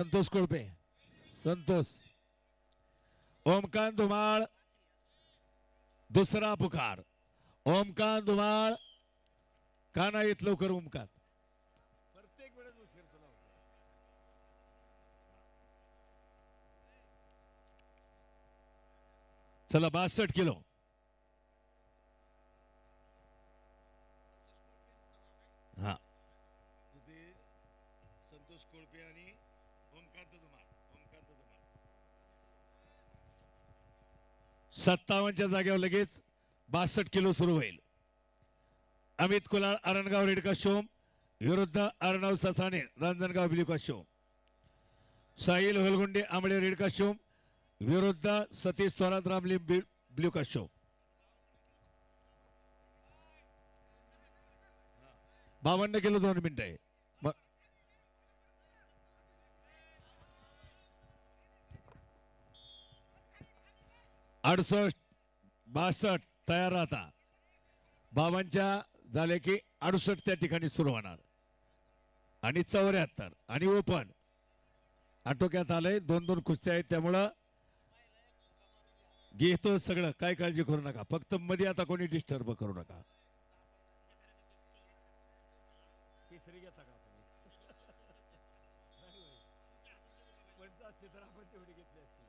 संतोष कोळपे. संतोष. ओमकांत धुमाळ दुसरा पुकार. ओमकांत धुमाळ का नाही येत लवकर ओमकांत? प्रत्येक वेळेस उशीर तुला. चला बासष्ट किलो हा संतोष कोळपे आणि ओमकांत धुमाळ ओमकांत धुमाळ सत्तावन्नच्या जागेवर लगेच बासष्ट किलो सुरू होईल. अमित कुलाळ अरणगाव रेड काश्योम विरुद्ध अर्णव ससाणे रांजणगाव ब्ल्यू काश्योम साहिल होलगुंडे आंबळे रेड काश्योम विरुद्ध सतीश थोरात रामली ब्ल्यू काश्योम बावन्न किलो दोन मिनिट आहे. अडुसष्ट बासष्ट तयार राहता. बाबांच्या झाले की अडुसष्ट त्या ठिकाणी सुरू होणार. आणि चौऱ्याहत्तर आणि ओपन. आटोक्यात आलंय दोन दोन कुस्त्या आहेत त्यामुळं घेतो सगळं काय काळजी करू नका. फक्त मध्ये आता कोणी डिस्टर्ब करू नका तिसरी घेता का पंच असते तर आपण तेवढी घेतली असती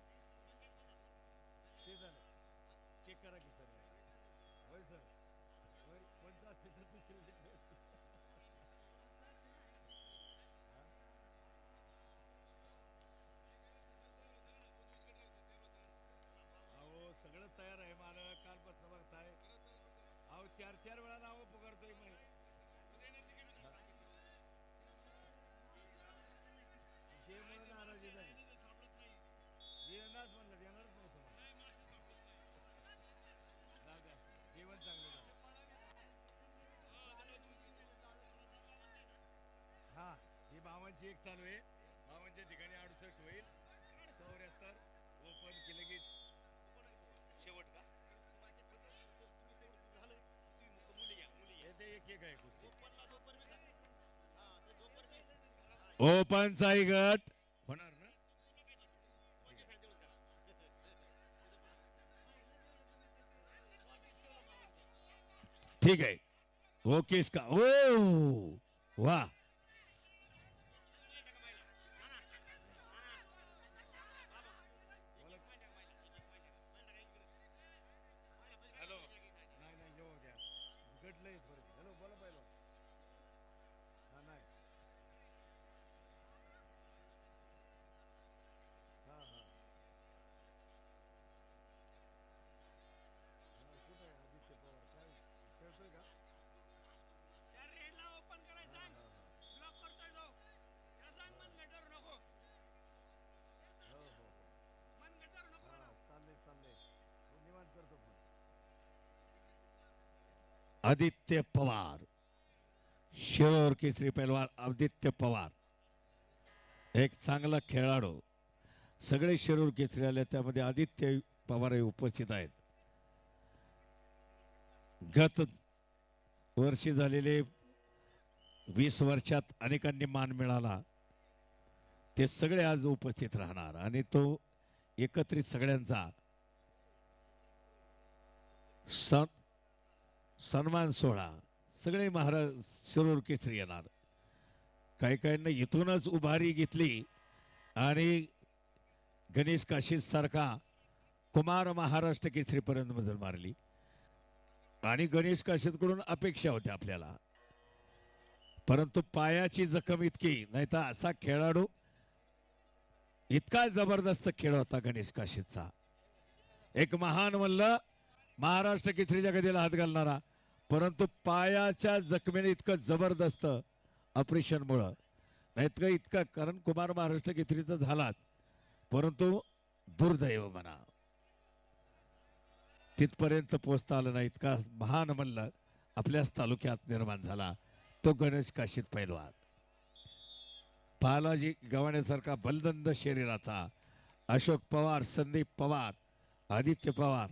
ते झालं चेक करा की सर. होय सर. होय पंच असते तर दुसरी घेतली अहो सगळं तयार आहे मला कालपासून बघताय. अहो चार चार वेळा नावं पुकारतोय मी त्यामुळे नाराजी झाली देणारच म्हणलं देणारच नाही तुम्हाला जाऊ द्या जेवण चांगलं झालं हा बावांची एक चालू आहे. बावांच्या ठिकाणी अडुसष्ट होईल. चौऱ्याहत्तर ओपन की लगेच. शेवट का? एक एक आहे कुस्ती. ओपनचाही गट. होणार ना? ठीक आहे. ओके इसका ओ! वाह हॅलो नाही नाही येऊ द्या गडलंय बरं हॅलो बोला पहिलं हा नाही हा हा हा, कुठं आहे आदित्य पवार काय खेळतोय का त्या रेडला ओपन करायचं सांग ब्लॉक करतोय तो त्याला सांग मनगटावर नको हो हो हो मनगटावर नको हा म्हणा. चाललंय चाललंय हो, निवांत करतो फोन आदित्य पवार. शिरोर केसरी पैलवान आदित्य पवार. एक चांगला खेळाडू. सगळे शिरूर केसरी आले त्यामध्ये आदित्य पवार हे उपस्थित आहेत. गत वर्षी झालेले वीस वर्षात अनेकांनी मान मिळाला. ते सगळे आज उपस्थित राहणार आणि तो एकत्रित सगळ्यांचा सण सन्मान सोहळा. सगळे महाराज शिरूर केसरी येणार. काही काहींना इथूनच उभारी घेतली आणि गणेश काशीद सारखा कुमार महाराष्ट्र केसरीपर्यंत मजल मारली. आणि गणेश काशीदकडून अपेक्षा होत्या आपल्याला. परंतु पायाची जखम इतकी नाही तर असा खेळाडू इतका जबरदस्त खेळ होता गणेश काशीदचा एक महान म्हणलं महाराष्ट्र केसरीच्या गदीला हात घालणारा परंतु पायाच्या जखमेने इतकं जबरदस्त ऑपरेशनमुळं. नाहीत का इतका कारण कुमार महाराष्ट्र केसरीचा झालाच. परंतु दुर्दैव म्हणा. तिथपर्यंत पोचता आलं नाही इतका महान म्हणलं आपल्याच तालुक्यात निर्माण झाला तो गणेश काशीत पैलवान. बालाजी गव्हाण्यासारखा बलदंद शरीराचा अशोक पवार संदीप पवार आदित्य पवार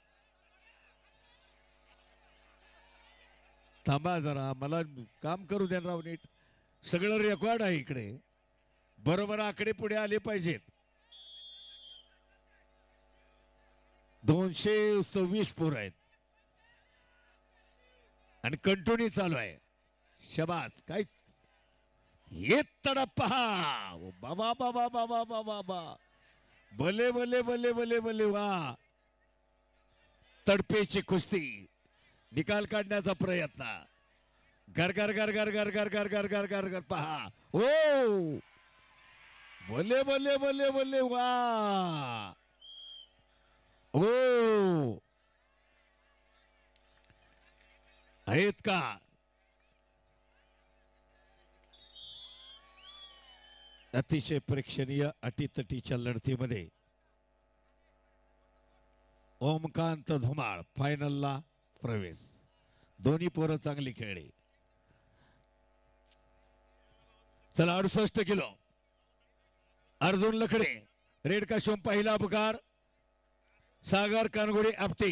थांबा जरा मला काम करू द्या राव नीट. सगळं रेकॉर्ड आहे इकडे. बरोबर आकडे पुढे आले पाहिजेत. दोनशे सव्वीस पोर आहेत. आणि कंटिन्यू चालू आहे. शबास काय? येत तडप पहा बाबा बाबा बाबा बाबा बाबा. भले भले भले भले भले वा. तडपेची कुस्ती. निकाल काढण्याचा प्रयत्न घर घर घर घर घर घर घर घर घर घर घर पहा ओ भले भले भले भले वा ओ आहेत का अतिशय प्रेक्षणीय अटीतटीच्या लढतीमध्ये ओमकांत धुमाळ फायनलला प्रवेश दोन्ही पोरं चांगली खेळली. चला अडुसष्ट किलो. अर्जुन लकडे रेड काशोम पहिला पुकार. सागर कानगुडे आपटे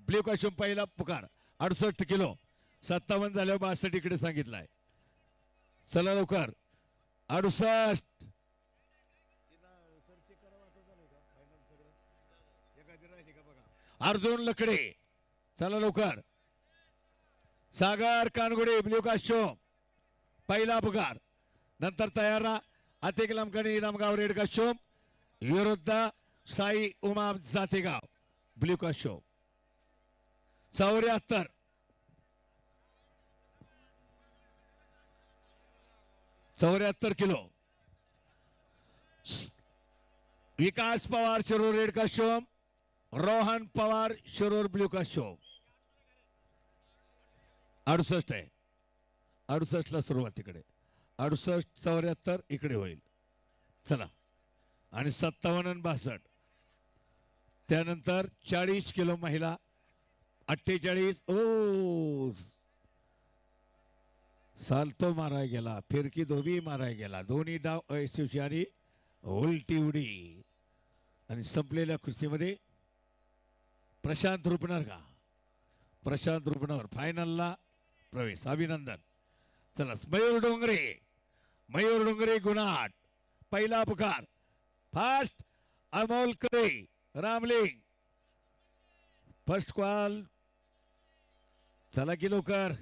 ब्ल्यू काशोम पहिला पुकार. अडुसष्ट किलो. सत्तावन्न झाल्यावर बासष्ट इकडे सांगितलाय. चला लवकर. अडुसष्ट. अर्जुन लकडे चला लवकर. सागर कानगुडे ब्ल्यू काशोम पहिला अपघात. नंतर तयार राहा. अतिक लमकणी रामगाव रेड काशोम विरुद्ध साई उमा जातेगाव. ब्ल्यू काशोम चौऱ्याहत्तर. चौऱ्याहत्तर किलो. विकास पवार शिरूर रेड काशोम रोहन पवार शिरूर ब्ल्यू काशोम अडुसष्ट आहे. अडुसष्टला सुरुवात तिकडे. अडुसष्ट चौऱ्याहत्तर इकडे होईल. चला. आणि सत्तावन्न आणि बासष्ट. त्यानंतर चाळीस किलो महिला. अठ्ठेचाळीस. ओ! सालतो माराय गेला. फिरकी धोबी माराय गेला. दोन्ही डाव अयशस्वी आणि उलटी उडी. आणि संपलेल्या कुस्तीमध्ये प्रशांत रुपणार का प्रशांत रुपणार फायनलला प्रवेश अभिनंदन चला मयूर डोंगरे मयूर डोंगरे गुणाट पहिला पुकार फास्ट अमोल करे रामलिंग फर्स्ट कॉल चला की लवकर